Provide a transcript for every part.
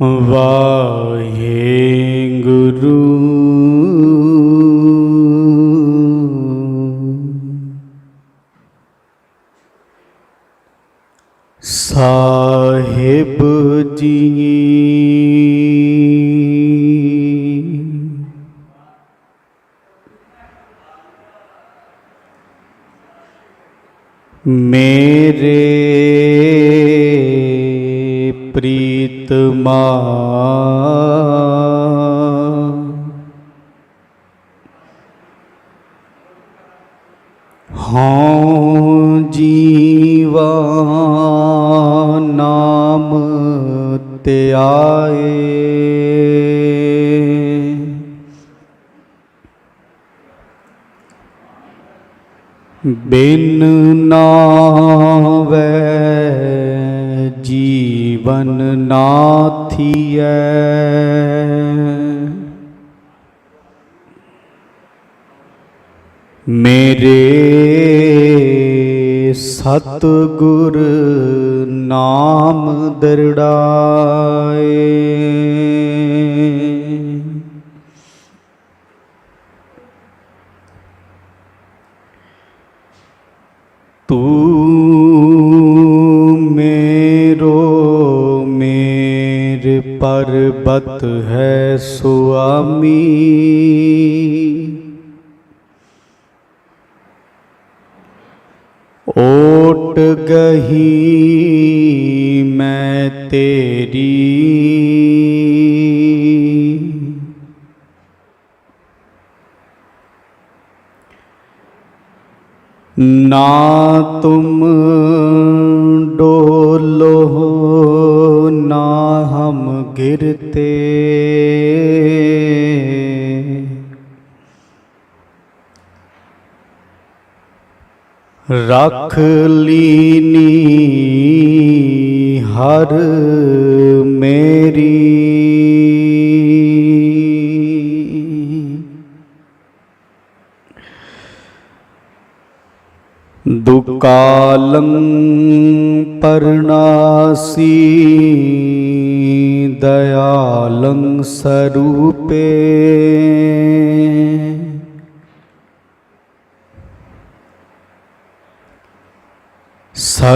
ਵਾਹਿਗੁਰੂ ਪ੍ਰੀਤਮਾ ਹਉ ਜੀਵਾ ਨਾਮ ਧਿਆਏ ਬਿਨ ਨਾਵੈ ਜੀਵਨ ਨਾਥੀਐ ਮੇਰੇ ਸਤ ਗੁਰ ਨਾਮ ਦਰੜਾਏ। ਪਰਬਤ ਹੈ ਸੁਆਮੀ। ਓਟ ਗਹੀ ਮੈਂ ਤੇਰੀ। ਨਾ ਤੁਮ ਰੱਖ ਲੀਨੀ ਹਰ ਮੇਰੀ। ਦੁਕਾਲੰ ਪਰਨਾਸੀ ਦਇਆਲੰ ਸਰੂਪੇ।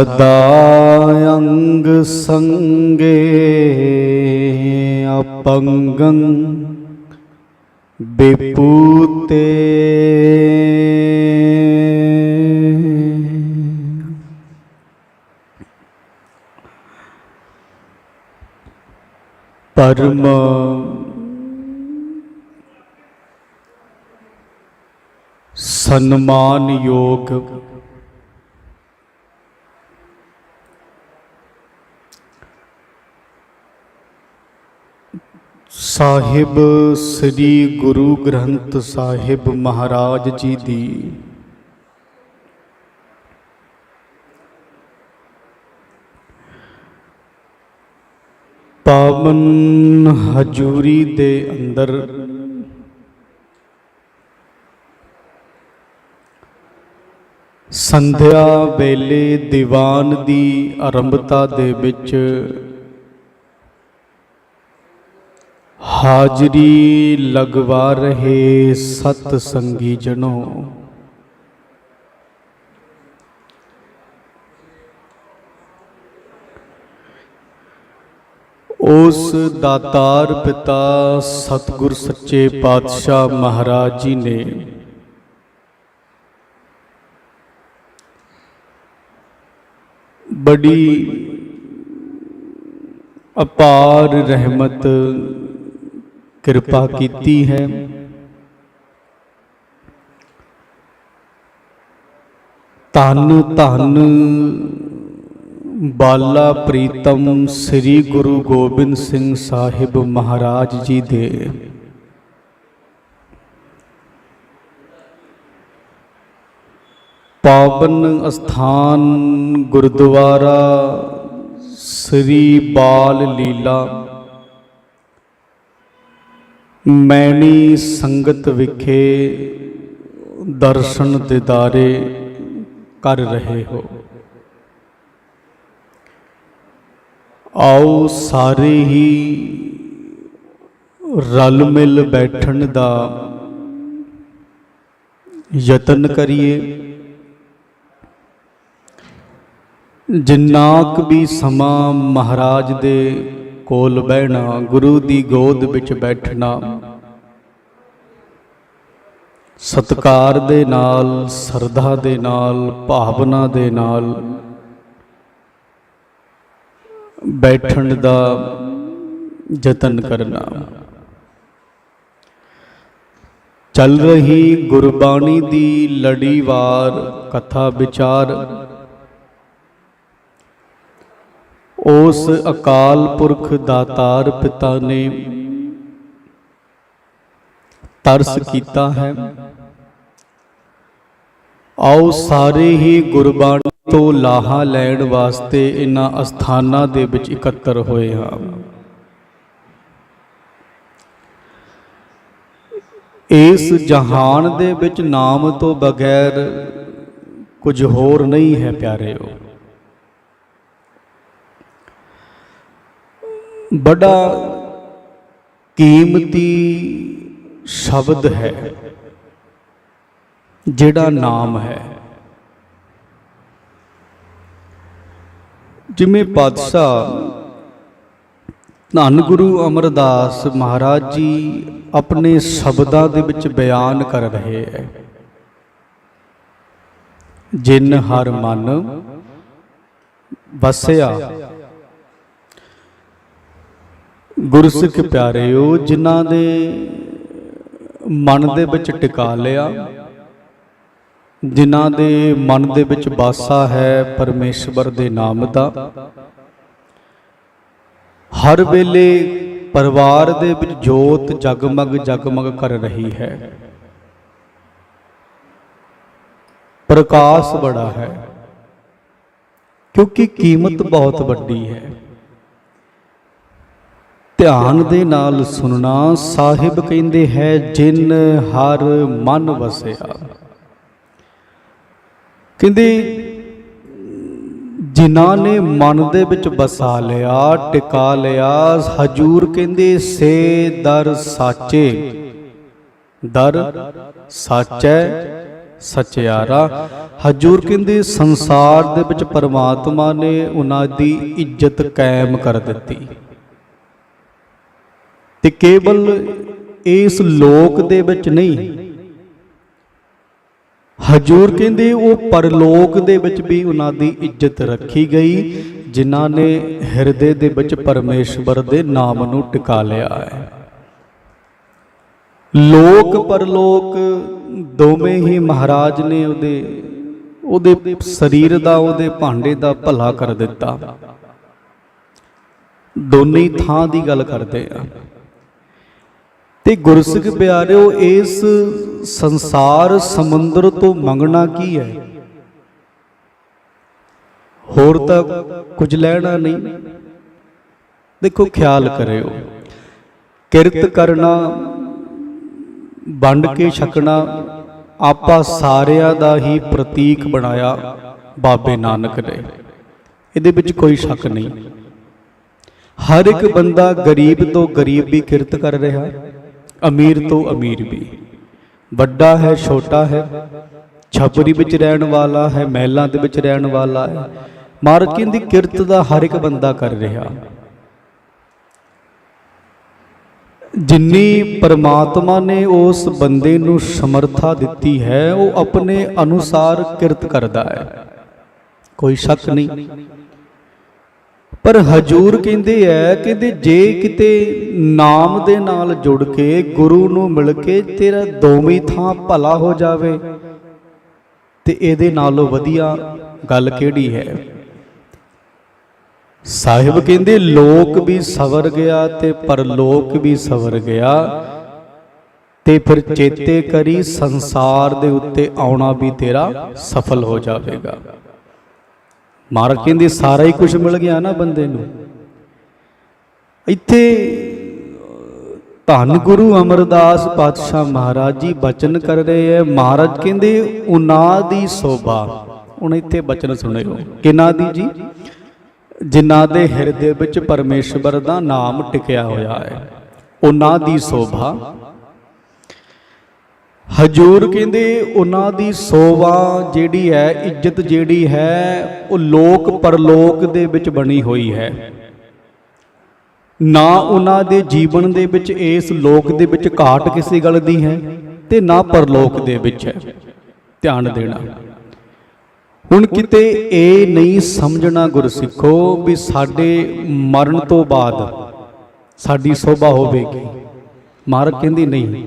ਸਦਾ ਅੰਗ ਸੰਗੇ ਅਪੰਗੰ ਬਿਪੂਤੇ ਪਰਮ ਸਨਮਾਨ ਯੋਗ ਸਾਹਿਬ, ਸ੍ਰੀ ਗੁਰੂ ਗ੍ਰੰਥ ਸਾਹਿਬ ਮਹਾਰਾਜ ਜੀ ਦੀ। ਪਾਵਨ ਹਜੂਰੀ ਦੇ ਅੰਦਰ ਸੰਧਿਆ ਵੇਲੇ ਦੀਵਾਨ ਦੀ ਆਰੰਭਤਾ ਦੇ ਵਿੱਚ ਹਾਜ਼ਰੀ ਲਗਵਾ ਰਹੇ ਸਤ ਸੰਗੀ ਜਨੋ ਉਸ ਦਾਤਾਰ ਪਿਤਾ ਸਤਿਗੁਰ ਸੱਚੇ ਪਾਤਸ਼ਾਹ ਮਹਾਰਾਜ ਜੀ ਨੇ ਬੜੀ ਅਪਾਰ ਰਹਿਮਤ ਕਿਰਪਾ ਕੀਤੀ ਹੈ ਧੰਨ ਧੰਨ ਬਾਲਾ ਪ੍ਰੀਤਮ ਸ੍ਰੀ ਗੁਰੂ ਗੋਬਿੰਦ ਸਿੰਘ ਸਾਹਿਬ ਮਹਾਰਾਜ ਜੀ ਦੇ ਪਾਵਨ ਅਸਥਾਨ ਗੁਰਦੁਆਰਾ ਸ੍ਰੀ ਬਾਲ ਲੀਲਾ ਮੈਣੀ ਸੰਗਤ ਵਿਖੇ ਦਰਸ਼ਨ ਦਿਦਾਰੇ ਕਰ ਰਹੇ ਹੋ ਆਓ ਸਾਰੇ ਹੀ ਰਲ ਮਿਲ ਬੈਠਣ ਦਾ ਯਤਨ ਕਰੀਏ ਜਿੰਨਾ ਕੁ ਵੀ ਸਮਾਂ ਮਹਾਰਾਜ ਦੇ ਕੋਲ ਬਹਿਣਾ, ਗੁਰੂ ਦੀ ਗੋਦ ਵਿੱਚ ਬੈਠਣਾ। ਸਤਕਾਰ ਦੇ ਨਾਲ, ਸਰਧਾ ਦੇ ਨਾਲ, ਭਾਵਨਾ ਦੇ ਨਾਲ ਬੈਠਣ ਦਾ ਯਤਨ ਕਰਨਾ। ਚੱਲ ਰਹੀ ਗੁਰਬਾਣੀ ਦੀ ਲੜੀਵਾਰ, ਕਥਾ ਵਿਚਾਰ ਉਸ ਅਕਾਲ ਪੁਰਖ ਦਾਤਾਰ ਪਿਤਾ ਨੇ ਤਰਸ ਕੀਤਾ ਹੈ। ਆਓ ਸਾਰੇ ਹੀ ਗੁਰਬਾਣੀ ਤੋਂ ਲਾਹਾ ਲੈਣ ਵਾਸਤੇ ਇਹਨਾਂ ਅਸਥਾਨਾਂ ਦੇ ਵਿੱਚ ਇਕੱਤਰ ਹੋਏ ਹਾਂ। ਇਸ ਜਹਾਨ ਦੇ ਵਿੱਚ ਨਾਮ ਤੋਂ ਬਗੈਰ ਕੁਝ ਹੋਰ ਨਹੀਂ ਹੈ ਪਿਆਰਿਓ। ਬੜਾ ਕੀਮਤੀ ਸ਼ਬਦ ਹੈ, ਜਿਹੜਾ ਨਾਮ ਹੈ। ਜਿਵੇਂ ਪਾਤਸ਼ਾਹ ਧੰਨ ਗੁਰੂ ਅਮਰਦਾਸ ਮਹਾਰਾਜ ਜੀ ਆਪਣੇ ਸ਼ਬਦਾਂ ਦੇ ਵਿੱਚ ਬਿਆਨ ਕਰ ਰਹੇ ਹੈ। ਜਿਨ ਹਰ ਮਨ ਵਸਿਆ ਗੁਰਸਿੱਖ ਪਿਆਰਿਓ, ਜਿਨ੍ਹਾਂ ਦੇ ਮਨ ਦੇ ਵਿੱਚ ਟਿਕਾ ਲਿਆ, ਜਿਨ੍ਹਾਂ ਦੇ ਮਨ ਦੇ ਵਿੱਚ ਵਾਸਾ ਹੈ ਪਰਮੇਸ਼ਵਰ ਦੇ ਨਾਮ ਦਾ, ਹਰ ਵੇਲੇ ਪਰਿਵਾਰ ਦੇ ਵਿੱਚ ਜੋਤ ਜਗਮਗ ਜਗਮਗ ਕਰ ਰਹੀ ਹੈ। ਪ੍ਰਕਾਸ਼ ਬੜਾ ਹੈ, ਕਿਉਂਕਿ ਕੀਮਤ ਬਹੁਤ ਵੱਡੀ ਹੈ। ਧਿਆਨ ਦੇ ਨਾਲ ਸੁਣਨਾ ਸਾਹਿਬ ਕਹਿੰਦੇ ਹੈ, ਜਿਨ ਹਰ ਮਨ ਵਸਿਆ। ਕਹਿੰਦੇ, ਜਿਨ੍ਹਾਂ ਨੇ ਮਨ ਦੇ ਵਿੱਚ ਵਸਾ ਲਿਆ, ਟਿਕਾ ਲਿਆ, ਹਜੂਰ ਕਹਿੰਦੇ, ਸੇ ਦਰ ਸਾਚੇ। ਦਰ ਸਾਚੈ, ਸਚਿਆਰਾ। ਹਜੂਰ ਕਹਿੰਦੇ, ਸੰਸਾਰ ਦੇ ਵਿੱਚ ਪਰਮਾਤਮਾ ਨੇ ਉਹਨਾਂ ਦੀ ਇੱਜ਼ਤ ਕਾਇਮ ਕਰ ਦਿੱਤੀ। ਤੇ ਕੇਵਲ ਇਸ ਲੋਕ ਦੇ ਵਿੱਚ ਨਹੀਂ। ਹਜੂਰ ਕਹਿੰਦੇ ਉਹ ਪਰਲੋਕ ਦੇ ਵਿੱਚ ਵੀ ਉਹਨਾਂ ਦੀ ਇੱਜ਼ਤ ਰੱਖੀ ਗਈ, ਜਿਨ੍ਹਾਂ ਨੇ ਹਿਰਦੇ ਦੇ ਵਿੱਚ ਪਰਮੇਸ਼ਵਰ ਦੇ ਨਾਮ ਨੂੰ ਟਿਕਾ ਲਿਆ ਹੈ। ਲੋਕ ਪਰਲੋਕ ਦੋਵੇਂ ਹੀ ਮਹਾਰਾਜ ਨੇ ਉਹਦੇ ਉਹਦੇ ਸਰੀਰ ਦਾ, ਉਹਦੇ ਭਾਂਡੇ ਦਾ ਭਲਾ ਕਰ ਦਿੱਤਾ। ਦੋਨੇ ਥਾਂ ਦੀ ਗੱਲ ਕਰਦੇ ਆ। ਤੇ ਗੁਰਸਿੱਖ ਪਿਆਰਿਓ, ਇਸ ਸੰਸਾਰ ਸਮੁੰਦਰ ਤੋਂ ਮੰਗਣਾ ਕੀ ਹੈ? ਹੋਰ ਤਾਂ ਕੁਝ ਲੈਣਾ ਨਹੀਂ। ਦੇਖੋ, ਖਿਆਲ ਕਰਿਓ। ਕਿਰਤ ਕਰਨਾ, ਵੰਡ ਕੇ ਛਕਣਾ, ਆਪਾਂ ਸਾਰਿਆਂ ਦਾ ਹੀ ਪ੍ਰਤੀਕ ਬਣਾਇਆ ਬਾਬੇ ਨਾਨਕ ਨੇ। ਇਹਦੇ ਵਿੱਚ ਕੋਈ ਸ਼ੱਕ ਨਹੀਂ। ਹਰ ਇੱਕ ਬੰਦਾ ਗਰੀਬ ਤੋਂ ਗਰੀਬ ਵੀ ਕਿਰਤ ਕਰ ਰਿਹਾ। ਅਮੀਰ ਤੋਂ ਅਮੀਰ ਵੀ। ਵੱਡਾ ਹੈ, ਛੋਟਾ ਹੈ, ਛਪਰੀ ਵਿੱਚ ਰਹਿਣ ਵਾਲਾ ਹੈ, ਮਹਿਲਾਂ ਦੇ ਵਿੱਚ ਰਹਿਣ ਵਾਲਾ ਹੈ। ਮਾਰਕਿਨ ਦੀ ਕਿਰਤ ਦਾ ਹਰ ਇੱਕ ਬੰਦਾ ਕਰ ਰਿਹਾ। ਜਿੰਨੀ ਪਰਮਾਤਮਾ ਨੇ ਉਸ ਬੰਦੇ ਨੂੰ ਸਮਰੱਥਾ ਦਿੱਤੀ ਹੈ, ਉਹ ਆਪਣੇ ਅਨੁਸਾਰ ਕਿਰਤ ਕਰਦਾ ਹੈ। ਕੋਈ ਸ਼ੱਕ ਨਹੀਂ। ਪਰ ਹਜੂਰ ਕਹਿੰਦੇ ਐ ਕਹਿੰਦੇ ਜੇ ਕਿਤੇ ਨਾਮ ਦੇ ਨਾਲ ਜੁੜ ਕੇ ਗੁਰੂ ਨੂੰ ਮਿਲ ਕੇ ਤੇਰਾ ਦੋਵੇਂ ਥਾਂ ਭਲਾ ਹੋ ਜਾਵੇ, ਤੇ ਇਹਦੇ ਨਾਲੋਂ ਵਧੀਆ ਗੱਲ ਕਿਹੜੀ ਹੈ? ਸਾਹਿਬ ਕਹਿੰਦੇ, ਲੋਕ ਵੀ ਸਵਰ ਗਿਆ ਤੇ ਪਰਲੋਕ ਵੀ ਸਵਰ ਗਿਆ, ਤੇ ਫਿਰ ਚੇਤੇ ਕਰੀ ਸੰਸਾਰ ਦੇ ਉੱਤੇ ਆਉਣਾ ਵੀ ਤੇਰਾ ਸਫਲ ਹੋ ਜਾਵੇਗਾ। ਮਹਾਰਾਜ ਕਹਿੰਦੇ ਸਾਰਾ ਹੀ ਕੁਝ ਮਿਲ ਗਿਆ ਨਾ ਬੰਦੇ ਨੂੰ। ਇੱਥੇ ਧੰਨ ਗੁਰੂ ਅਮਰਦਾਸ ਪਾਤਸ਼ਾਹ ਮਹਾਰਾਜ ਜੀ ਬਚਨ ਕਰ ਰਹੇ ਹੈ। ਮਹਾਰਾਜ ਕਹਿੰਦੇ ਉਨਾ ਦੀ ਸੋਭਾ। ਹੁਣ ਇੱਥੇ ਬਚਨ ਸੁਣਿਓ ਕਿਨਾਂ ਦੀ ਜੀ? ਜਿਨ੍ਹਾਂ ਦੇ ਹਿਰਦੇ ਵਿੱਚ ਪਰਮੇਸ਼ਵਰ ਦਾ ਨਾਮ ਟਿਕਿਆ ਹੋਇਆ ਹੈ। ਉਹਨਾਂ ਦੀ ਸੋਭਾ। ਹਜੂਰ ਕਹਿੰਦੇ ਉਹਨਾਂ ਦੀ ਸੋਭਾ ਜਿਹੜੀ ਹੈ, ਇੱਜ਼ਤ ਜਿਹੜੀ ਹੈ, ਉਹ ਲੋਕ ਪਰਲੋਕ ਦੇ ਵਿੱਚ ਬਣੀ ਹੋਈ ਹੈ। ਨਾ ਉਹਨਾਂ ਦੇ ਜੀਵਨ ਦੇ ਵਿੱਚ ਇਸ ਲੋਕ ਦੇ ਵਿੱਚ ਘਾਟ ਕਿਸੇ ਗੱਲ ਦੀ ਹੈ ਤੇ ਨਾ ਪਰਲੋਕ ਦੇ ਵਿੱਚ ਹੈ। ਧਿਆਨ ਦੇਣਾ। ਹੁਣ ਕਿਤੇ ਇਹ ਨਹੀਂ ਸਮਝਣਾ ਗੁਰਸਿੱਖੋ ਵੀ ਸਾਡੇ ਮਰਨ ਤੋਂ ਬਾਅਦ ਸਾਡੀ ਸੋਭਾ ਹੋਵੇਗੀ। ਮਾਰਕ ਕਹਿੰਦੀ ਨਹੀਂ।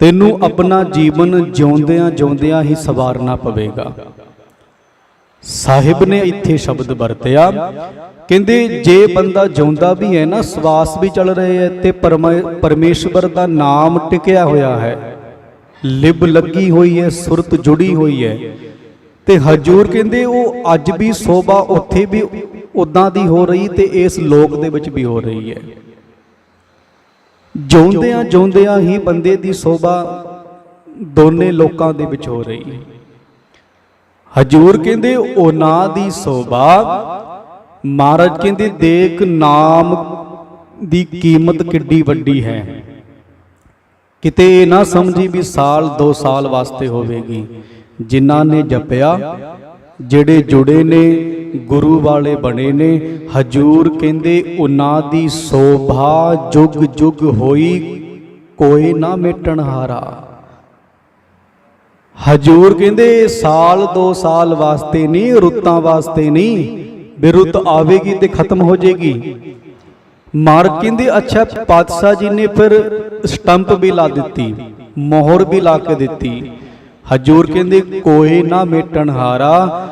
ਤੈਨੂੰ ਆਪਣਾ ਜੀਵਨ ਜਿਉਂਦਿਆਂ ਜਿਉਂਦਿਆਂ ਹੀ ਸਵਾਰਨਾ ਪਵੇਗਾ। ਸਾਹਿਬ ਨੇ ਇੱਥੇ ਸ਼ਬਦ ਵਰਤਿਆ, ਕਹਿੰਦੇ ਜੇ ਬੰਦਾ ਜਿਉਂਦਾ ਵੀ ਹੈ ਨਾ, ਸਵਾਸ ਵੀ ਚੱਲ ਰਹੇ ਹੈ ਤੇ ਪਰਮੇ- ਪਰਮੇਸ਼ਵਰ ਦਾ ਨਾਮ ਟਿਕਿਆ ਹੋਇਆ ਹੈ। ਲਿਬ ਲੱਗੀ ਹੋਈ ਹੈ, ਸੁਰਤ ਜੁੜੀ ਹੋਈ ਹੈ। ਤੇ ਹਜੂਰ ਕਹਿੰਦੇ ਉਹ ਅੱਜ ਵੀ ਸੋਭਾ ਉੱਥੇ ਵੀ ਉਦਾਂ ਦੀ ਹੋ ਰਹੀ ਤੇ ਇਸ ਲੋਕ ਦੇ ਵਿੱਚ ਵੀ ਹੋ ਰਹੀ ਹੈ। ਜਿਉਂਦਿਆਂ ਜਿਉਂਦਿਆਂ ਹੀ ਬੰਦੇ ਦੀ ਸੋਭਾ ਦੋਨੇ ਲੋਕਾਂ ਦੇ ਵਿੱਚ ਹੋ ਰਹੀ ਹਜੂਰ ਕਹਿੰਦੇ, ਉਹਨਾਂ ਦੀ ਸੋਭਾ, ਮਹਾਰਾਜ ਕਹਿੰਦੇ, ਦੇਖ ਨਾਮ ਦੀ ਕੀਮਤ ਕਿੱਡੀ ਵੱਡੀ ਹੈ। ਕਿਤੇ ਇਹ ਨਾ ਸਮਝੀ ਵੀ ਸਾਲ 2 ਸਾਲ ਵਾਸਤੇ ਹੋਵੇਗੀ। ਜਿਨ੍ਹਾਂ ਨੇ ਜਪਿਆ ਜਿਹੜੇ ਜੁੜੇ ਨੇ, ਗੁਰੂ ਵਾਲੇ ਬਣੇ ਨੇ, ਹਜੂਰ ਕਹਿੰਦੇ ਉਹਨਾਂ ਦੀ ਸੋਭਾ ਜੁਗ ਜੁਗ ਹੋਈ, ਕੋਈ ਨਾ ਮਿਟਣ ਹਾਰਾ। ਹਜੂਰ ਕਹਿੰਦੇ, ਸਾਲ 2 ਸਾਲ ਵਾਸਤੇ ਨਹੀਂ, ਰੁੱਤਾਂ ਵਾਸਤੇ ਨਹੀਂ, ਬਿਰੁੱਤ ਆਵੇਗੀ ਤੇ ਖਤਮ ਹੋ ਜਾਏਗੀ। ਮਾਰ ਕਹਿੰਦੇ, ਅੱਛਾ, ਪਾਤਸ਼ਾਹ ਜੀ ਨੇ ਫਿਰ ਸਟੰਪ ਵੀ ਲਾ ਦਿੱਤੀ, ਮੋਹਰ ਵੀ ਲਾ ਕੇ ਦਿੱਤੀ। ਹਜੂਰ ਕਹਿੰਦੇ, ਕੋਈ ਨਾ ਮੇਟਣ ਹਾਰਾ,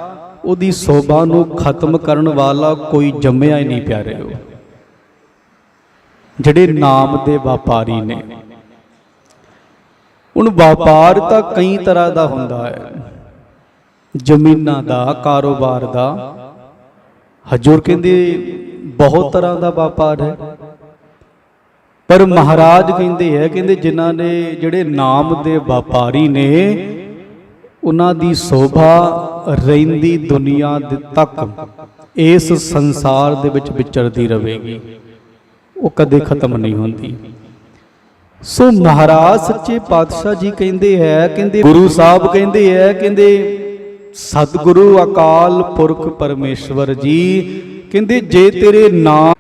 ਉਹਦੀ ਸੋਭਾ ਨੂੰ ਖਤਮ ਕਰਨ ਵਾਲਾ ਕੋਈ ਜੰਮਿਆ ਹੀ ਨਹੀਂ ਪਿਆਰਿਓ ਜਿਹੜੇ ਨਾਮ ਦੇ ਵਪਾਰੀ ਨੇ। ਹੁਣ ਵਪਾਰ ਤਾਂ ਕਈ ਤਰ੍ਹਾਂ ਦਾ ਹੁੰਦਾ ਹੈ। ਜ਼ਮੀਨਾਂ ਦਾ, ਕਾਰੋਬਾਰ ਦਾ। ਹਜੂਰ ਕਹਿੰਦੇ, ਬਹੁਤ ਤਰ੍ਹਾਂ ਦਾ ਵਪਾਰ ਹੈ। ਪਰ ਮਹਾਰਾਜ ਕਹਿੰਦੇ ਹੈ, ਕਹਿੰਦੇ ਜਿਨ੍ਹਾਂ ਨੇ ਜਿਹੜੇ ਨਾਮ ਦੇ ਵਪਾਰੀ ਨੇ ਉਹਨਾਂ ਦੀ ਸੋਭਾ ਰਹਿੰਦੀ ਦੁਨੀਆ ਦੇ ਤੱਕ ਇਸ ਸੰਸਾਰ ਦੇ ਵਿੱਚ ਵਿਚਰਦੀ ਰਹੇਗੀ। ਉਹ ਕਦੇ ਖਤਮ ਨਹੀਂ ਹੁੰਦੀ। ਸੋ ਮਹਾਰਾਜ ਸੱਚੇ ਪਾਤਸ਼ਾਹ ਜੀ ਕਹਿੰਦੇ ਹੈ, ਕਹਿੰਦੇ ਗੁਰੂ ਸਾਹਿਬ ਕਹਿੰਦੇ ਹੈ, ਕਹਿੰਦੇ ਸਤਿਗੁਰੂ ਅਕਾਲ ਪੁਰਖ ਪਰਮੇਸ਼ਵਰ ਜੀ, ਕਹਿੰਦੇ ਜੇ ਤੇਰੇ ਨਾਮ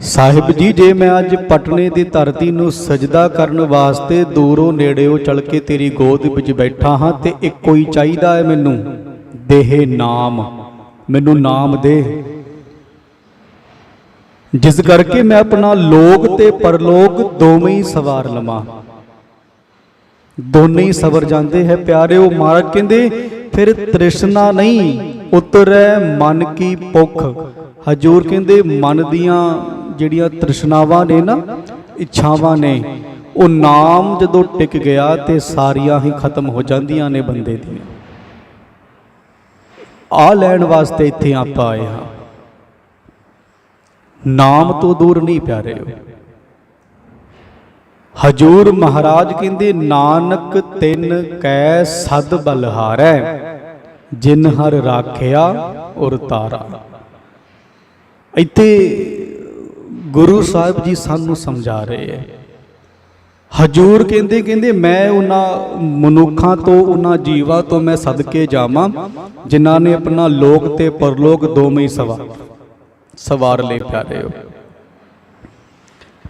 ਸਾਹਿਬ ਜੀ, ਜੇ ਮੈਂ ਅੱਜ ਪਟਨੇ ਦੀ ਧਰਤੀ ਨੂੰ ਸਜਦਾ ਕਰਨ ਵਾਸਤੇ ਦੂਰੋਂ ਨੇੜਿਓਂ ਚਲ ਕੇ ਤੇਰੀ ਗੋਦ ਵਿੱਚ ਬੈਠਾ ਹਾਂ ਤੇ ਇੱਕੋ ਹੀ ਚਾਹੀਦਾ ਹੈ ਮੈਨੂੰ? ਦੇਹ ਨਾਮ। ਮੈਨੂੰ ਨਾਮ ਦੇ। ਜਿਸ ਕਰਕੇ ਮੈਂ ਆਪਣਾ ਲੋਕ ਤੇ ਪਰਲੋਕ ਦੋਵੇਂ ਹੀ ਸਵਾਰ ਲਵਾਂ। ਦੋਨੇ ਹੀ ਸਵਰ ਜਾਂਦੇ ਹੈ ਪਿਆਰਿਓ ਮਹਾਰਾਜ ਕਹਿੰਦੇ, ਫਿਰ ਤ੍ਰਿਸ਼ਨਾ ਨਹੀਂ ਉਤਰੈ ਮਨ ਕੀ ਭੁੱਖ? ਹਜੂਰ ਕਹਿੰਦੇ, ਮਨ ਦੀਆਂ ਜਿਹੜੀਆਂ ਤ੍ਰਿਸ਼ਨਾਵਾਂ ਨੇ ਨਾ, ਇੱਛਾਵਾਂ ਨੇ, ਉਹ ਨਾਮ ਜਦੋਂ ਟਿਕ ਗਿਆ ਤੇ ਸਾਰੀਆਂ ਹੀ ਖਤਮ ਹੋ ਜਾਂਦੀਆਂ ਨੇ ਬੰਦੇ ਦੀਆਂ। ਆ ਲੈਣ ਵਾਸਤੇ ਇੱਥੇ ਆਪਾਂ ਆਏ ਹਾਂ। ਨਾਮ ਤੋਂ ਦੂਰ ਨਹੀਂ ਪਿਆਰਿਓ ਹਜੂਰ ਮਹਾਰਾਜ ਕਹਿੰਦੇ, ਨਾਨਕ ਤਿੰਨ ਕੈ ਸਦ ਬਲਹਾਰੈ, ਜਿਨ ਹਰ ਰਾਖਿਆ ਔਰ ਤਾਰਾ। ਇੱਥੇ ਗੁਰੂ ਸਾਹਿਬ ਜੀ ਸਾਨੂੰ ਸਮਝਾ ਰਹੇ ਹੈ। ਹਜੂਰ ਕਹਿੰਦੇ ਕਹਿੰਦੇ, ਮੈਂ ਉਹਨਾਂ ਮਨੁੱਖਾਂ ਤੋਂ, ਉਹਨਾਂ ਜੀਵਾਂ ਤੋਂ ਮੈਂ ਸਦਕੇ ਜਾਵਾਂ, ਜਿਨ੍ਹਾਂ ਨੇ ਆਪਣਾ ਲੋਕ ਤੇ ਪਰਲੋਕ ਦੋਵੇਂ ਹੀ ਸਵਾਰ ਸਵਾਰ ਲੈ ਪਿਆਰੇ ਹੋ।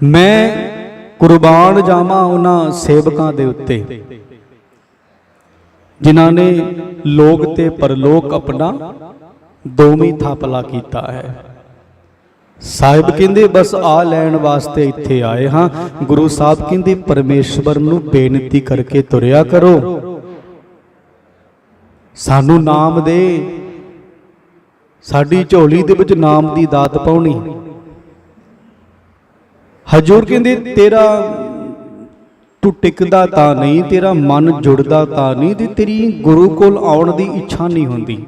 ਮੈਂ ਕੁਰਬਾਨ ਜਾਵਾਂ ਉਹਨਾਂ ਸੇਵਕਾਂ ਦੇ ਉੱਤੇ, ਜਿਨ੍ਹਾਂ ਨੇ ਲੋਕ ਤੇ ਪਰਲੋਕ ਆਪਣਾ ਦੋਵੇਂ ਥਾਪਲਾ ਕੀਤਾ ਹੈ। ਸਾਹਿਬ ਕਹਿੰਦੇ, ਬਸ ਆ ਲੈਣ ਵਾਸਤੇ ਇੱਥੇ ਆਏ ਹਾਂ। ਗੁਰੂ ਸਾਹਿਬ ਕਹਿੰਦੇ, ਪਰਮੇਸ਼ਵਰ ਨੂੰ ਬੇਨਤੀ ਕਰਕੇ ਤੁਰਿਆ ਕਰੋ। ਸਾਨੂੰ ਨਾਮ ਦੇ। ਸਾਡੀ ਝੋਲੀ ਦੇ ਵਿੱਚ ਨਾਮ ਦੀ ਦਾਤ ਪਾਉਣੀ। ਹਜੂਰ ਕਹਿੰਦੇ, ਤੇਰਾ ਤੂੰ ਟਿਕਦਾ ਤਾਂ ਨਹੀਂ, ਤੇਰਾ ਮਨ ਜੁੜਦਾ ਤਾਂ ਨਹੀਂ, ਤੇ ਤੇਰੀ ਗੁਰੂ ਕੋਲ ਆਉਣ ਦੀ ਇੱਛਾ ਨਹੀਂ ਹੁੰਦੀ।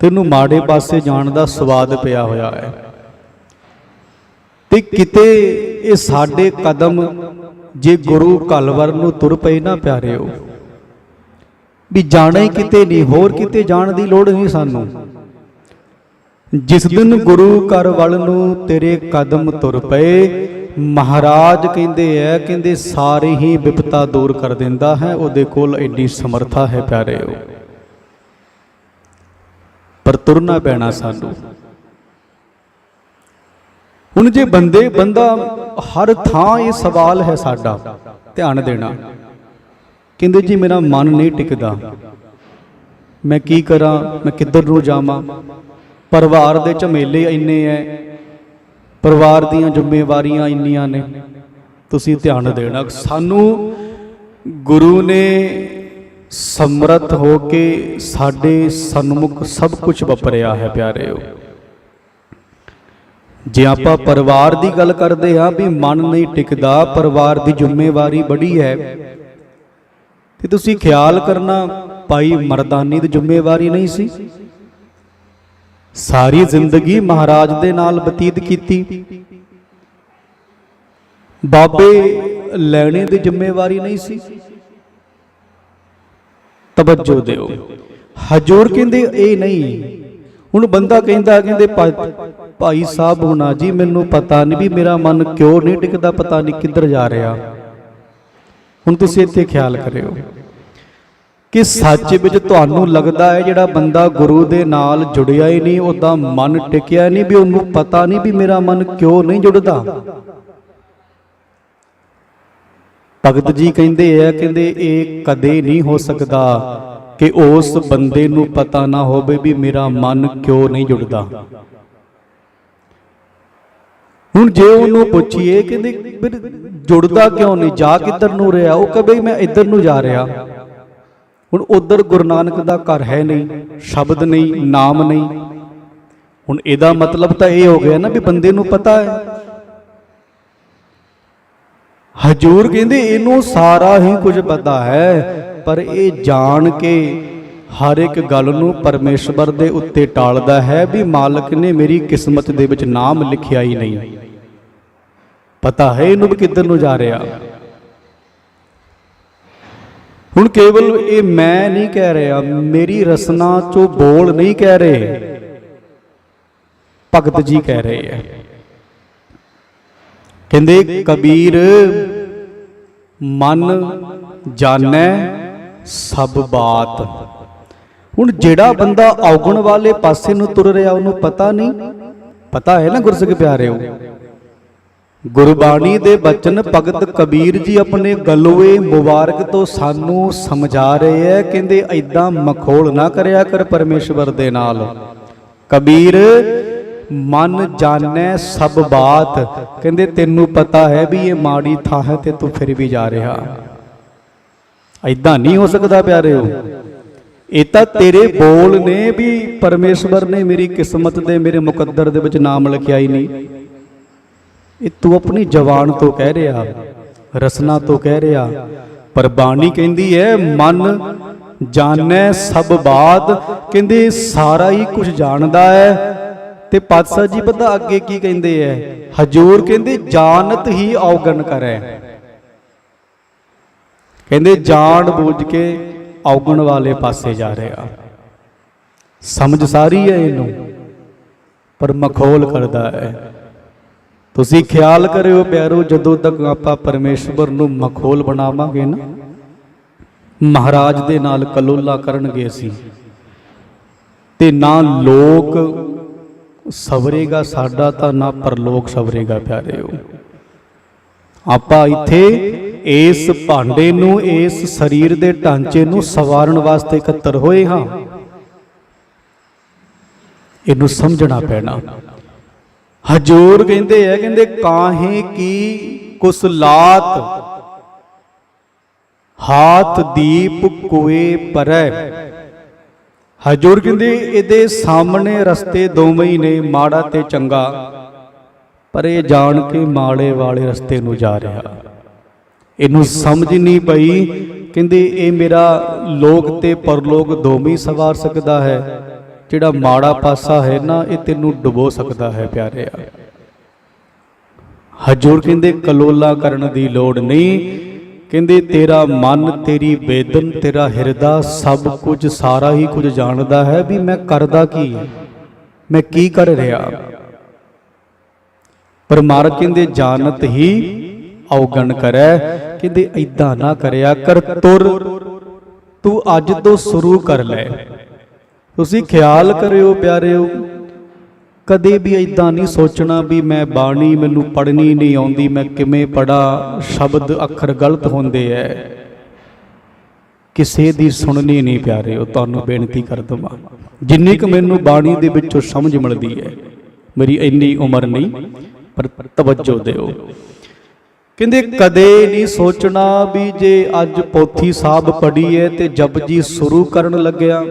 ਤੈਨੂੰ ਮਾੜੇ ਪਾਸੇ ਜਾਣ ਦਾ ਸਵਾਦ ਪਿਆ ਹੋਇਆ ਹੈ। ਤੇ ਕਿਤੇ ਇਹ ਸਾਡੇ ਕਦਮ ਜੇ ਗੁਰੂ ਕਲਵਰ ਨੂੰ ਤੁਰ ਪਏ ਨਾ ਪਿਆਰਿਓ, ਵੀ ਜਾਣਾ ਹੀ ਕਿਤੇ ਨਹੀਂ, ਹੋਰ ਕਿਤੇ ਜਾਣ ਦੀ ਲੋੜ ਨਹੀਂ ਸਾਨੂੰ। ਜਿਸ ਦਿਨ ਗੁਰੂ ਘਰ ਵੱਲ ਨੂੰ ਤੇਰੇ ਕਦਮ ਤੁਰ ਪਏ, ਮਹਾਰਾਜ ਕਹਿੰਦੇ ਐ, ਕਹਿੰਦੇ, ਸਾਰੇ ਹੀ ਵਿਪਤਾ ਦੂਰ ਕਰ ਦਿੰਦਾ ਹੈ, ਉਹਦੇ ਕੋਲ ਐਡੀ ਸਮਰੱਥਾ ਹੈ ਪਿਆਰਿਓ। ਪਰ ਤੁਰਨਾ ਪੈਣਾ ਸਾਨੂੰ। ਹੁਣ ਜੇ ਬੰਦੇ, ਬੰਦਾ ਹਰ ਥਾਂ ਇਹ ਸਵਾਲ ਹੈ ਸਾਡਾ, ਧਿਆਨ ਦੇਣਾ। ਕਹਿੰਦੇ ਜੀ, ਮੇਰਾ ਮਨ ਨਹੀਂ ਟਿਕਦਾ। ਮੈਂ ਕੀ ਕਰਾਂ? ਮੈਂ ਕਿੱਧਰ ਨੂੰ ਜਾਵਾਂ? ਪਰਿਵਾਰ ਦੇ ਝਮੇਲੇ ਇੰਨੇ ਐ। ਪਰਿਵਾਰ ਦੀਆਂ ਜ਼ਿੰਮੇਵਾਰੀਆਂ ਇੰਨੀਆਂ ਨੇ। ਤੁਸੀਂ ਧਿਆਨ ਦੇਣਾ। ਸਾਨੂੰ ਗੁਰੂ ਨੇ ਸਮਰੱਥ ਹੋ ਕੇ ਸਾਡੇ ਸਨਮੁਖ ਸਭ ਕੁਝ ਵਾਪਰਿਆ ਹੈ ਪਿਆਰਿਓ। ਜੇ ਆਪਾਂ ਪਰਿਵਾਰ ਦੀ ਗੱਲ ਕਰਦੇ ਹਾਂ ਵੀ ਮਨ ਨਹੀਂ ਟਿਕਦਾ, ਪਰਿਵਾਰ ਦੀ ਜ਼ਿੰਮੇਵਾਰੀ ਬੜੀ ਹੈ। ਤੇ ਤੁਸੀਂ ਖਿਆਲ ਕਰਨਾ, ਭਾਈ ਮਰਦਾਨੀ ਦੀ ਜ਼ਿੰਮੇਵਾਰੀ ਨਹੀਂ ਸੀ। ਸਾਰੀ ਜ਼ਿੰਦਗੀ ਮਹਾਰਾਜ ਦੇ ਨਾਲ ਬਤੀਤ ਕੀਤੀ। ਬਾਬੇ ਲੈਣੇ ਦੀ ਜ਼ਿੰਮੇਵਾਰੀ ਨਹੀਂ ਸੀ। ਤਵੱਜੋ ਦਿਓ। ਹਜੂਰ ਕਹਿੰਦੇ, ਇਹ ਨਹੀਂ। ਹੁਣ ਬੰਦਾ ਕਹਿੰਦਾ, ਕਹਿੰਦੇ ਭਾਈ ਸਾਹਿਬ ਹੁਣਾ ਜੀ, ਮੈਨੂੰ ਪਤਾ ਨਹੀਂ ਵੀ ਮੇਰਾ ਮਨ ਕਿਉਂ ਨਹੀਂ ਟਿਕਦਾ, ਪਤਾ ਨਹੀਂ ਕਿੱਧਰ ਜਾ ਰਿਹਾ। ਹੁਣ ਤੁਸੀਂ ਇੱਥੇ ਖਿਆਲ ਕਰਿਓ ਕਿ ਸੱਚ ਵਿੱਚ ਤੁਹਾਨੂੰ ਲੱਗਦਾ ਹੈ ਜਿਹੜਾ ਬੰਦਾ ਗੁਰੂ ਦੇ ਨਾਲ ਜੁੜਿਆ ਹੀ ਨਹੀਂ, ਉਹਦਾ ਮਨ ਟਿਕਿਆ ਨਹੀਂ ਵੀ ਉਹਨੂੰ ਪਤਾ ਨਹੀਂ ਵੀ ਮੇਰਾ ਮਨ ਕਿਉਂ ਨਹੀਂ ਜੁੜਦਾ। ਭਗਤ ਜੀ ਕਹਿੰਦੇ ਆ, ਕਹਿੰਦੇ ਇਹ ਕਦੇ ਨਹੀਂ ਹੋ ਸਕਦਾ ਕਿ ਉਸ ਬੰਦੇ ਨੂੰ ਪਤਾ ਨਾ ਹੋਵੇ ਵੀ ਮੇਰਾ ਮਨ ਕਿਉਂ ਨਹੀਂ ਜੁੜਦਾ। ਹੁਣ ਜੇ ਉਹਨੂੰ ਪੁੱਛੀਏ, ਕਹਿੰਦੇ ਜੁੜਦਾ ਕਿਉਂ ਨਹੀਂ? ਜਾ ਕਿੱਧਰ ਨੂੰ ਰਿਹਾ? ਉਹ ਕਹੇ ਮੈਂ ਇੱਧਰ ਨੂੰ ਜਾ ਰਿਹਾ। ਹੁਣ ਉਧਰ ਗੁਰੂ ਨਾਨਕ ਦਾ ਘਰ ਹੈ ਨਹੀਂ, ਸ਼ਬਦ ਨਹੀਂ, ਨਾਮ ਨਹੀਂ। ਹੁਣ ਇਹਦਾ ਮਤਲਬ ਤਾਂ ਇਹ ਹੋ ਗਿਆ ਨਾ ਵੀ ਬੰਦੇ ਨੂੰ ਪਤਾ ਹੈ। ਹਜੂਰ ਕਹਿੰਦੇ ਇਹਨੂੰ ਸਾਰਾ ਹੀ ਕੁਝ ਪਤਾ ਹੈ, ਪਰ ਇਹ ਜਾਣ ਕੇ ਹਰ ਇੱਕ ਗੱਲ ਨੂੰ ਪਰਮੇਸ਼ਵਰ ਦੇ ਉੱਤੇ ਟਾਲਦਾ ਹੈ ਵੀ ਮਾਲਕ ਨੇ ਮੇਰੀ ਕਿਸਮਤ ਦੇ ਵਿੱਚ ਨਾਮ ਲਿਖਿਆ ਹੀ ਨਹੀਂ। ਪਤਾ ਹੈ ਇਹਨੂੰ ਵੀ ਕਿੱਧਰ ਨੂੰ ਜਾ ਰਿਹਾ। ਹੁਣ ਕੇਵਲ ਇਹ ਮੈਂ ਨਹੀਂ ਕਹਿ ਰਿਹਾ, ਮੇਰੀ ਰਸਨਾ ਚੋਂ ਬੋਲ ਨਹੀਂ ਕਹਿ ਰਹੇ। ਭਗਤ ਜੀ ਕਹਿ ਰਹੇ ਹੈ ਕਹਿੰਦੇ, ਕਬੀਰ, ਮਨ ਜਾਣੈ ਸਭ ਬਾਤ। ਹੁਣ ਜਿਹੜਾ ਬੰਦਾ ਔਗਣ ਵਾਲੇ ਪਾਸੇ ਨੂੰ ਤੁਰ ਰਿਹਾ, ਉਹਨੂੰ ਪਤਾ ਨਹੀਂ। ਪਤਾ ਹੈ ਨਾ ਗੁਰਸਿੱਖ ਪਿਆਰਿਓ? ਗੁਰਬਾਣੀ ਦੇ ਬਚਨ ਭਗਤ ਕਬੀਰ ਜੀ ਆਪਣੇ ਗਲੋਏ ਮੁਬਾਰਕ ਤੋਂ ਸਾਨੂੰ ਸਮਝਾ ਰਹੇ ਹੈ। ਕਹਿੰਦੇ ਐਦਾਂ ਮਖੌਲ ਨਾ ਕਰਿਆ ਕਰ ਪਰਮੇਸ਼ਵਰ ਦੇ ਨਾਲ। ਕਬੀਰ ਮਨ ਜਾਣੈ ਸਭ ਬਾਤ। ਕਹਿੰਦੇ, ਤੈਨੂੰ ਪਤਾ ਹੈ ਵੀ ਇਹ ਮਾੜੀ ਥਾਂ ਹੈ ਤੇ ਤੂੰ ਫਿਰ ਵੀ ਜਾ ਰਿਹਾ। ਐਦਾਂ ਨਹੀਂ ਹੋ ਸਕਦਾ ਪਿਆਰਿਓ ਇਹ ਤਾਂ ਤੇਰੇ ਬੋਲ ਨੇ ਵੀ ਪਰਮੇਸ਼ਵਰ ਨੇ ਮੇਰੀ ਕਿਸਮਤ ਦੇ, ਮੇਰੇ ਮੁਕੱਦਰ ਦੇ ਵਿੱਚ ਨਾਮ ਲਿਖਿਆ ਹੀ ਨਹੀਂ। ਇਹ ਤੂੰ ਆਪਣੀ ਜ਼ਬਾਨ ਤੋਂ ਕਹਿ ਰਿਹਾ, ਰਸਨਾ ਤੋਂ ਕਹਿ ਰਿਹਾ। ਪਰ ਬਾਣੀ ਕਹਿੰਦੀ ਹੈ, ਮਨ ਜਾਣੈ ਸਭ ਬਾਤ। ਕਹਿੰਦੇ, ਸਾਰਾ ਹੀ ਕੁਝ ਜਾਣਦਾ ਹੈ। ਤੇ ਪਾਤਸ਼ਾਹ ਜੀ ਪਤਾ ਅੱਗੇ ਕੀ ਕਹਿੰਦੇ ਐ ਹਜੂਰ ਕਹਿੰਦੇ ਜਾਣਤ ਹੀ ਔਗਣ ਕਰੈ। ਕਹਿੰਦੇ, ਜਾਣ ਬੁੱਝ ਕੇ ਔਗਣ ਵਾਲੇ ਪਾਸੇ ਜਾ ਰਿਹਾ। ਸਮਝ ਸਾਰੀ ਹੈ ਇਹਨੂੰ, ਪਰ ਮਖੌਲ ਕਰਦਾ ਹੈ। ਤੁਸੀਂ ਖਿਆਲ ਕਰਿਓ ਪਿਆਰੋ, ਜਦੋਂ ਤੱਕ ਆਪਾਂ ਪਰਮੇਸ਼ਵਰ ਨੂੰ ਮਖੌਲ ਬਣਾਵਾਂਗੇ ਨਾ, ਮਹਾਰਾਜ ਦੇ ਨਾਲ ਕਲੋਲਾ ਕਰਨਗੇ ਅਸੀਂ। ਤੇ ਨਾ ਲੋਕ ਸਵਰੇਗਾ ਸਾਡਾ ਤਾਂ ਨਾ ਪਰਲੋਕ ਸਵਰੇਗਾ ਪਿਆਰਿਓ ਆਪਾਂ ਇੱਥੇ ਇਸ ਭਾਂਡੇ ਨੂੰ, ਇਸ ਸਰੀਰ ਦੇ ਢਾਂਚੇ ਨੂੰ ਸਵਾਰਨ ਵਾਸਤੇ ਇਕੱਤਰ ਹੋਏ ਹਾਂ। ਇਹਨੂੰ ਸਮਝਣਾ ਪੈਣਾ। ਹਜੂਰ ਕਹਿੰਦੇ ਆ, ਕਹਿੰਦੇ ਕਾਹੇ ਕੀ ਕੁਸ ਲਾਤ, ਹਾਥ ਦੀਪ ਕੋਏ ਪਰੈ। ਹਜੂਰ ਕਹਿੰਦੇ ਇਹਦੇ ਸਾਹਮਣੇ ਰਸਤੇ ਦੋਵੇਂ ਨੇ, ਮਾੜਾ ਤੇ ਚੰਗਾ। ਪਰ ਇਹ ਜਾਣ ਕੇ ਮਾੜੇ ਵਾਲੇ ਰਸਤੇ ਨੂੰ ਜਾ ਰਿਹਾ। ਇਹਨੂੰ ਸਮਝ ਨਹੀਂ ਪਈ, ਕਹਿੰਦੇ ਇਹ ਮੇਰਾ ਲੋਕ ਤੇ ਪਰਲੋਕ ਦੋਵੇਂ ਸਵਾਰ ਸਕਦਾ ਹੈ। ਜਿਹੜਾ ਮਾੜਾ ਪਾਸਾ ਹੈ ਨਾ, ਇਹ ਤੈਨੂੰ ਡੁਬੋ ਸਕਦਾ ਹੈ ਪਿਆਰਿਆ। ਹਜੂਰ ਕਹਿੰਦੇ ਕਲੋਲਾ ਕਰਨ ਦੀ ਲੋੜ ਨਹੀਂ ਕਹਿੰਦੇ, ਤੇਰਾ ਮਨ, ਤੇਰੀ ਬੇਦਨ ਤੇਰਾ ਹਿਰਦਾ ਸਭ ਕੁਝ, ਸਾਰਾ ਹੀ ਕੁਝ ਜਾਣਦਾ ਹੈ ਵੀ ਮੈਂ ਕਰਦਾ ਕੀ ਮੈਂ ਕੀ ਕਰ ਰਿਹਾ? ਪਰ ਮਾਰ ਕਹਿੰਦੇ, ਜਾਣਤ ਹੀ ਔਗਣ ਕਰੈ। ਕਹਿੰਦੇ ਐਦਾਂ ਨਾ ਕਰਿਆ ਕਰ, ਤੁਰ। ਤੂੰ ਅੱਜ ਤੋਂ ਸ਼ੁਰੂ ਕਰ ਲੈ। ਤੁਸੀਂ ਖਿਆਲ ਕਰਿਓ ਪਿਆਰਿਓ ਕਦੇ ਵੀ ਐਦਾਂ ਨਹੀਂ ਸੋਚਣਾ ਵੀ ਮੈਂ ਬਾਣੀ ਮੈਨੂੰ ਪੜ੍ਹਨੀ ਨਹੀਂ ਆਉਂਦੀ, ਮੈਂ ਕਿਵੇਂ ਪੜਾ ਸ਼ਬਦ ਅੱਖਰ ਗਲਤ ਹੁੰਦੇ ਐ। ਕਿਸੇ ਦੀ ਸੁਣਨੀ ਨਹੀਂ ਪਿਆਰਿਓ ਤੁਹਾਨੂੰ ਬੇਨਤੀ ਕਰ ਦਵਾਂ। ਜਿੰਨੀ ਕੁ ਮੈਨੂੰ ਬਾਣੀ ਦੇ ਵਿੱਚੋਂ ਸਮਝ ਮਿਲਦੀ ਹੈ ਮੇਰੀ ਇੰਨੀ ਉਮਰ ਨਹੀਂ, ਪਰ ਤਵੱਜੋ ਦਿਓ। ਕਹਿੰਦੇ, ਕਦੇ ਨਹੀਂ ਸੋਚਣਾ ਵੀ ਜੇ ਅੱਜ ਪੋਥੀ ਸਾਹਿਬ ਪੜ੍ਹੀ ਹੈ ਤੇ ਜਪਜੀ ਸ਼ੁਰੂ ਕਰਨ ਲੱਗਿਆ।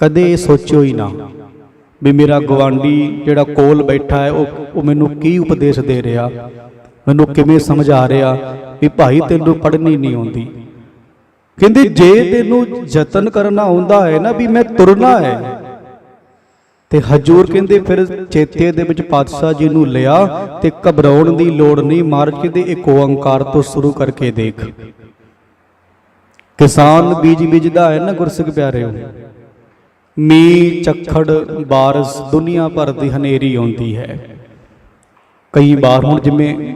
ਕਦੇ ਸੋਚਿਓ ਹੀ ਨਾ। ਵੀ ਮੇਰਾ ਗਵਾਂਡੀ ਜਿਹੜਾ ਕੋਲ ਬੈਠਾ ਹੈ, ਉਹ ਉਹ ਮੈਨੂੰ ਕੀ ਉਪਦੇਸ਼ ਦੇ ਰਿਹਾ? ਮੈਨੂੰ ਕਿਵੇਂ ਸਮਝਾ ਰਿਹਾ ਵੀ ਭਾਈ ਤੈਨੂੰ ਪੜ੍ਹਨੀ ਨਹੀਂ ਆਉਂਦੀ? ਕਹਿੰਦੇ, ਜੇ ਤੈਨੂੰ ਯਤਨ ਕਰਨਾ ਆਉਂਦਾ ਹੈ ਨਾ ਵੀ ਮੈਂ ਤੁਰਨਾ ਹੈ। ਤੇ ਹਜੂਰ ਕਹਿੰਦੇ, ਫਿਰ ਚੇਤੇ ਦੇ ਵਿੱਚ ਪਾਤਸ਼ਾਹ ਜੀ ਨੂੰ ਲਿਆ ਤੇ ਘਬਰਾਉਣ ਦੀ ਲੋੜ ਨਹੀਂ ਮਾਰ ਕਹਿੰਦੇ, ਇੱਕ ਓੰਕਾਰ ਤੋਂ ਸ਼ੁਰੂ ਕਰਕੇ ਦੇਖ। ਕਿਸਾਨ ਬੀਜ ਬੀਜਦਾ ਹੈ ਨਾ ਗੁਰਸਿੱਖ ਪਿਆਰਿਓ? ਮੀ ਚੱਖੜ ਬਾਰਸ, ਦੁਨੀਆ ਭਰ ਦੀ ਹਨੇਰੀ ਆਉਂਦੀ ਹੈ। ਕਈ ਵਾਰ ਹੁਣ ਜਿਵੇਂ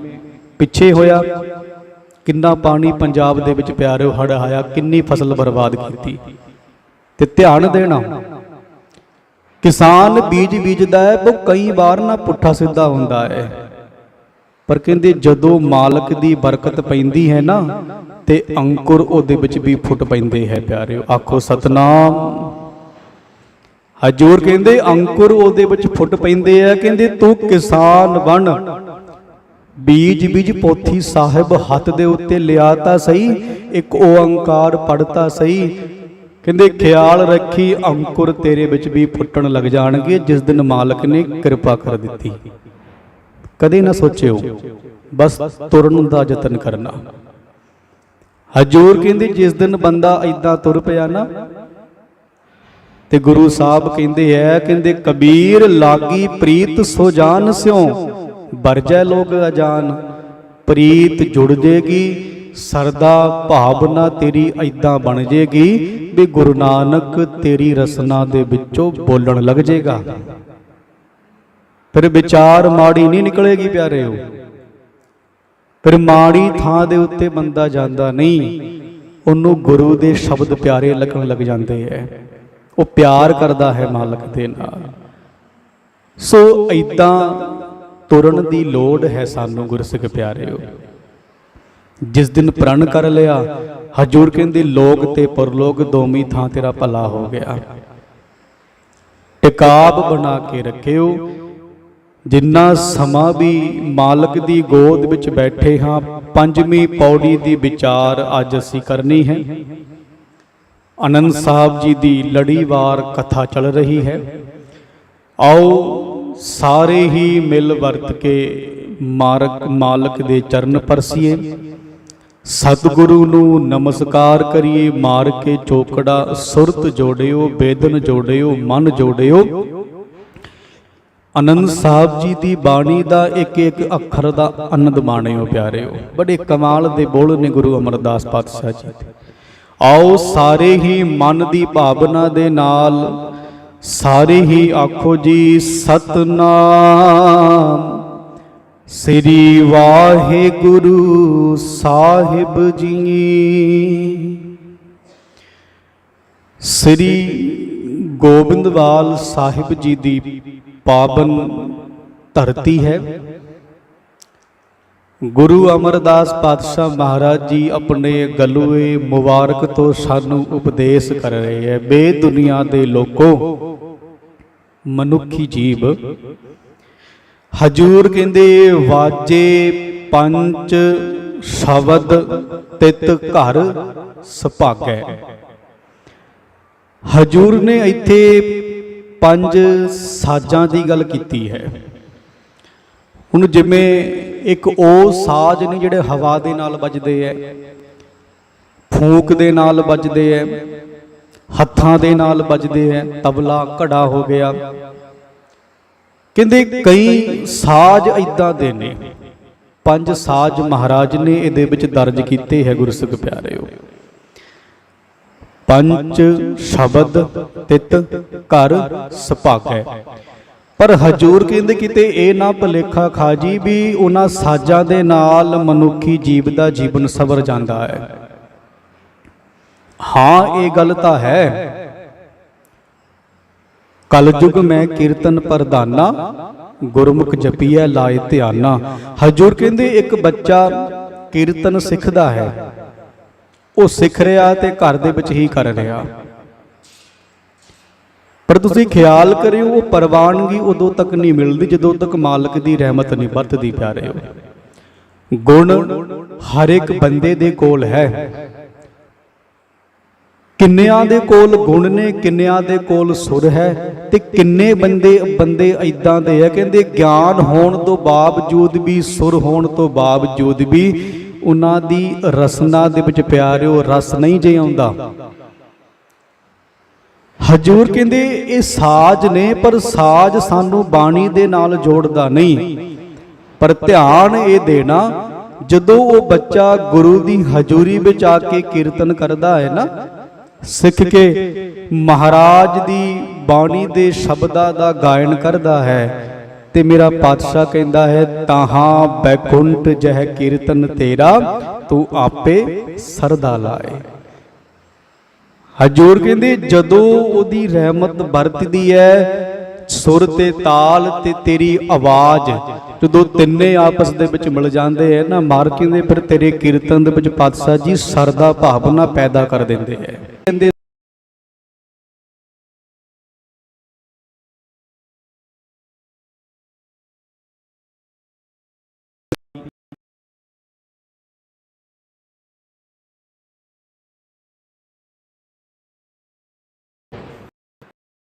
ਪਿੱਛੇ ਹੋਇਆ, ਕਿੰਨਾ ਪਾਣੀ ਪੰਜਾਬ ਦੇ ਵਿੱਚ ਪਿਆਰਿਓ ਹੜ ਆਇਆ, ਕਿੰਨੀ ਫਸਲ ਬਰਬਾਦ ਕੀਤੀ। ਤੇ ਧਿਆਨ ਦੇਣਾ, ਕਿਸਾਨ ਬੀਜ ਬੀਜਦਾ ਹੈ, ਉਹ ਕਈ ਵਾਰ ਨਾ ਪੁੱਠਾ ਸਿੱਧਾ ਹੁੰਦਾ ਹੈ। ਪਰ ਕਹਿੰਦੇ ਜਦੋਂ ਮਾਲਕ ਦੀ ਬਰਕਤ ਪੈਂਦੀ ਹੈ ਨਾ, ਤੇ ਅੰਕੁਰ ਉਹਦੇ ਵਿੱਚ ਵੀ ਫੁੱਟ ਪੈਂਦੇ ਹੈ ਪਿਆਰਿਓ। ਆਖੋ, ਸਤਨਾਮ ਹਜੂਰ ਕਹਿੰਦੇ ਅੰਕੁਰ ਉਹਦੇ ਵਿੱਚ ਫੁੱਟ ਪੈਂਦੇ ਆ, ਕਹਿੰਦੇ ਤੂੰ ਕਿਸਾਨ ਬਣ। ਬੀਜ ਬੀਜ ਪੋਥੀ ਸਾਹਿਬ ਹੱਥ ਦੇ ਉੱਤੇ ਲਿਆ ਤਾਂ ਸਹੀ, ਇੱਕ ਓੰਕਾਰ ਪੜਤਾ ਸਹੀ। ਕਹਿੰਦੇ ਖਿਆਲ ਰੱਖੀ ਅੰਕੁਰ ਤੇਰੇ ਵਿੱਚ ਵੀ ਫੁੱਟਣ ਲੱਗ ਜਾਣਗੇ, ਜਿਸ ਦਿਨ ਮਾਲਕ ਨੇ ਕਿਰਪਾ ਕਰ ਦਿੱਤੀ। ਕਦੇ ਨਾ ਸੋਚਿਓ, ਬਸ ਤੁਰਨ ਦਾ ਯਤਨ ਕਰਨਾ। ਹਜੂਰ ਕਹਿੰਦੇ ਜਿਸ ਦਿਨ ਬੰਦਾ ਐਦਾਂ ਤੁਰ ਪਿਆ ਨਾ ਤੇ ਗੁਰੂ ਸਾਹਿਬ ਕਹਿੰਦੇ ਐ, ਕਹਿੰਦੇ, ਕਬੀਰ ਲਾਗੀ ਪ੍ਰੀਤ ਸੋ ਜਾਣ ਸਿਓ ਵਰਜੈ ਲੋਕ ਅਜਾਨ, ਪ੍ਰੀਤ ਜੁੜ ਜੇਗੀ, ਸਰਦਾ ਭਾਵਨਾ ਤੇਰੀ ਐਦਾਂ ਬਣ ਜੇਗੀ, ਵੀ ਗੁਰੂ ਨਾਨਕ ਤੇਰੀ ਰਸਨਾ ਦੇ ਵਿੱਚੋਂ ਬੋਲਣ ਲੱਗ ਜੇਗਾ। ਫਿਰ ਵਿਚਾਰ ਮਾੜੀ ਨਹੀਂ ਨਿਕਲੇਗੀ ਪਿਆਰਿਓ ਫਿਰ ਮਾੜੀ ਥਾਂ ਦੇ ਉੱਤੇ ਬੰਦਾ ਜਾਂਦਾ ਨਹੀਂ, ਉਹਨੂੰ ਗੁਰੂ ਦੇ ਸ਼ਬਦ ਪਿਆਰੇ ਲੱਗਣ ਲੱਗ ਜਾਂਦੇ ਐ। ਉਹ ਪਿਆਰ ਕਰਦਾ ਹੈ ਮਾਲਕ ਦੇ ਨਾਲ। ਸੋ ਐਦਾਂ ਤੁਰਨ ਦੀ ਲੋੜ ਹੈ ਸਾਨੂੰ ਗੁਰਸਿੱਖ ਪਿਆਰਿਓ। ਜਿਸ ਦਿਨ ਪ੍ਰਣ ਕਰ ਲਿਆ, ਹਜੂਰ ਕਹਿੰਦੇ, ਲੋਕ ਤੇ ਪਰਲੋਕ ਦੋਵੇਂ ਥਾਂ ਤੇਰਾ ਭਲਾ ਹੋ ਗਿਆ। ਟਿਕਾਬ ਬਣਾ ਕੇ ਰੱਖਿਓ। ਜਿੰਨਾ ਸਮਾਂ ਵੀ ਮਾਲਕ ਦੀ ਗੋਦ ਵਿੱਚ ਬੈਠੇ ਹਾਂ, ਪੰਜਵੀਂ ਪੌੜੀ ਦੀ ਵਿਚਾਰ ਅੱਜ ਅਸੀਂ ਕਰਨੀ ਹੈ। ਅਨੰਦ ਸਾਹਿਬ ਜੀ ਦੀ ਲੜੀਵਾਰ ਕਥਾ ਚੱਲ ਰਹੀ ਹੈ। ਆਓ ਸਾਰੇ ਹੀ ਮਿਲ ਵਰਤ ਕੇ ਮਾਰਕ ਮਾਲਕ ਦੇ ਚਰਨ ਪਰਸੀਏ। ਸਤਿਗੁਰੂ ਨੂੰ ਨਮਸਕਾਰ ਕਰੀਏ, ਮਾਰ ਕੇ ਚੋਕੜਾ ਸੁਰਤ ਜੋੜਿਓ ਬੇਦਨ ਜੋੜਿਓ, ਮਨ ਜੋੜਿਓ। ਅਨੰਦ ਸਾਹਿਬ ਜੀ ਦੀ ਬਾਣੀ ਦਾ ਇੱਕ ਇੱਕ ਅੱਖਰ ਦਾ ਆਨੰਦ ਮਾਣਿਓ ਪਿਆਰਿਓ। ਬੜੇ ਕਮਾਲ ਦੇ ਬੋਲ ਨੇ ਗੁਰੂ ਅਮਰਦਾਸ ਪਾਤਸ਼ਾਹ ਜੀ ਦੇ। ਆਓ ਸਾਰੇ ਹੀ ਮਨ ਦੀ ਭਾਵਨਾ ਦੇ ਨਾਲ, ਸਾਰੇ ਹੀ ਆਖੋ ਜੀ, ਸਤਨਾਮ। ਸ੍ਰੀ ਵਾਹਿਗੁਰੂ ਸਾਹਿਬ ਜੀ। ਸ੍ਰੀ ਗੋਬਿੰਦਵਾਲ ਸਾਹਿਬ ਜੀ ਦੀ ਪਾਵਨ ਧਰਤੀ ਹੈ। ਗੁਰੂ ਅਮਰਦਾਸ ਪਾਤਸ਼ਾਹ ਮਹਾਰਾਜ ਜੀ ਆਪਣੇ ਗਲੂਏ ਮੁਬਾਰਕ ਤੋਂ ਸਾਨੂੰ ਉਪਦੇਸ਼ ਕਰ ਰਹੇ ਹੈ। ਬੇ ਦੁਨੀਆ ਦੇ ਲੋਕੋ, ਮਨੁੱਖੀ ਜੀਵ। ਹਜੂਰ ਕਹਿੰਦੇ, ਵਾਜੇ ਪੰਜ ਸ਼ਬਦ ਤਿਤ ਘਰ ਸੁਭਾਗੈ। ਹਜੂਰ ਨੇ ਇੱਥੇ ਪੰਜ ਸਾਜ਼ਾਂ ਦੀ ਗੱਲ ਕੀਤੀ ਹੈ। ਹੁਣ ਜਿਵੇਂ ਇੱਕ ਉਹ ਸਾਜ਼ ਨੇ ਜਿਹੜੇ ਹਵਾ ਦੇ ਨਾਲ ਵੱਜਦੇ ਐ, ਫੂਕ ਦੇ ਨਾਲ ਵੱਜਦੇ ਐ, ਹੱਥਾਂ ਦੇ ਨਾਲ ਵੱਜਦੇ ਐ, ਤਬਲਾ ਘੜਾ ਹੋ ਗਿਆ। ਕਹਿੰਦੇ ਕਈ ਸਾਜ਼ ਇਦਾਂ ਦੇ ਨੇ, ਪੰਜ ਸਾਜ ਮਹਾਰਾਜ ਨੇ ਇਹਦੇ ਵਿੱਚ ਦਰਜ ਕੀਤੇ ਹੈ ਗੁਰਸਿੱਖ ਪਿਆਰਿਓ। ਪੰਜ ਸ਼ਬਦ ਤਿਤ ਘਰ ਸੁਭਾਗੈ ਪਰ ਹਜੂਰ ਕਹਿੰਦੇ ਕਿਤੇ ਇਹ ਨਾ ਭਲੇਖਾ ਖਾਜੀ ਵੀ ਉਹਨਾਂ ਸਾਜ਼ਾਂ ਦੇ ਨਾਲ ਮਨੁੱਖੀ ਜੀਵ ਦਾ ਜੀਵਨ ਸਵਰ ਜਾਂਦਾ ਹੈ। ਹਾਂ, ਇਹ ਗੱਲ ਤਾਂ ਹੈ। ਕਲਯੁਗ ਮੈਂ ਕੀਰਤਨ ਪ੍ਰਧਾਨਾ, ਗੁਰਮੁਖ ਜਪੀਐ ਲਾਏ ਧਿਆਨਾ। ਹਜੂਰ ਕਹਿੰਦੇ ਇੱਕ ਬੱਚਾ ਕੀਰਤਨ ਸਿੱਖਦਾ ਹੈ। ਉਹ ਸਿੱਖ ਰਿਹਾ ਤੇ ਘਰ ਦੇ ਵਿੱਚ ਹੀ ਕਰ ਰਿਹਾ। ਪਰ ਤੁਸੀਂ ਖਿਆਲ ਕਰਿਓ, ਉਹ ਪ੍ਰਵਾਨਗੀ ਉਦੋਂ ਤੱਕ ਨਹੀਂ ਮਿਲਦੀ ਜਦੋਂ ਤੱਕ ਮਾਲਕ ਦੀ ਰਹਿਮਤ ਨਹੀਂ ਵਰਤਦੀ, ਪਿਆਰਿਓ। ਗੁਣ ਹਰ ਇੱਕ ਬੰਦੇ ਦੇ ਕੋਲ ਹੈ। ਕਿੰਨਿਆਂ ਦੇ ਕੋਲ ਗੁਣ ਨੇ, ਕਿੰਨਿਆਂ ਦੇ ਕੋਲ ਸੁਰ ਹੈ ਤੇ ਕਿੰਨੇ ਬੰਦੇ ਬੰਦੇ ਐਦਾਂ ਦੇ ਆ, ਕਹਿੰਦੇ ਗਿਆਨ ਹੋਣ ਤੋਂ ਬਾਵਜੂਦ ਵੀ, ਸੁਰ ਹੋਣ ਤੋਂ ਬਾਵਜੂਦ ਵੀ, ਉਹਨਾਂ ਦੀ ਰਸਨਾ ਦੇ ਵਿੱਚ ਪਿਆਰਿਓ, ਰਸ ਨਹੀਂ ਜੇ ਆਉਂਦਾ। ਹਜੂਰ ਕਹਿੰਦੇ, ਇਹ ਸਾਜ਼ ਨੇ, ਪਰ ਸਾਜ਼ ਸਾਨੂੰ ਬਾਣੀ ਦੇ ਨਾਲ ਜੋੜਦਾ ਨਹੀਂ। ਪਰ ਧਿਆਨ ਇਹ ਦੇਣਾ, ਜਦੋਂ ਉਹ ਬੱਚਾ ਗੁਰੂ ਦੀ ਹਜ਼ੂਰੀ ਵਿੱਚ ਆ ਕੇ ਕੀਰਤਨ ਕਰਦਾ ਹੈ ਨਾ, ਸਿੱਖ ਕੇ ਮਹਾਰਾਜ ਦੀ ਬਾਣੀ ਦੇ ਸ਼ਬਦਾਂ ਦਾ ਗਾਇਨ ਕਰਦਾ ਹੈ ਤੇ ਮੇਰਾ ਪਾਤਸ਼ਾਹ ਕਹਿੰਦਾ ਹੈ, ਤਾਹਾਂ ਬੈਕੁੰਟ ਜਹ ਕੀਰਤਨ ਤੇਰਾ, ਤੂੰ ਆਪੇ ਸਰਦਾ ਲਾਏ। ਹਜੂਰ ਕਹਿੰਦੇ, ਜਦੋਂ ਉਹਦੀ ਰਹਿਮਤ ਵਰਤਦੀ ਹੈ ਸੁਰ ਤੇ ਤਾਲ ਤੇ ਤੇਰੀ ਆਵਾਜ਼, ਜਦੋਂ ਤਿੰਨੇ ਆਪਸ ਦੇ ਵਿੱਚ ਮਿਲ ਜਾਂਦੇ ਹੈ ਨਾ, ਮਾਰ ਕਹਿੰਦੇ, ਫਿਰ ਤੇਰੇ ਕੀਰਤਨ ਦੇ ਵਿੱਚ ਪਾਤਸ਼ਾਹ ਜੀ ਸਰਦਾ ਭਾਵਨਾ ਪੈਦਾ ਕਰ ਦਿੰਦੇ ਹੈ ਕਹਿੰਦੇ